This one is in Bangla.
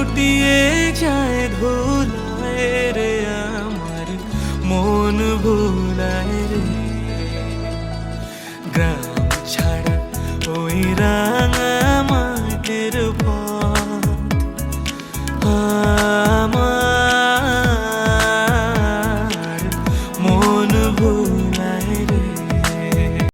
লুটিয়ে যায় ধুলায় রে আমার মন ভুলায় রে। গ্রাম ছাড়া ওই রা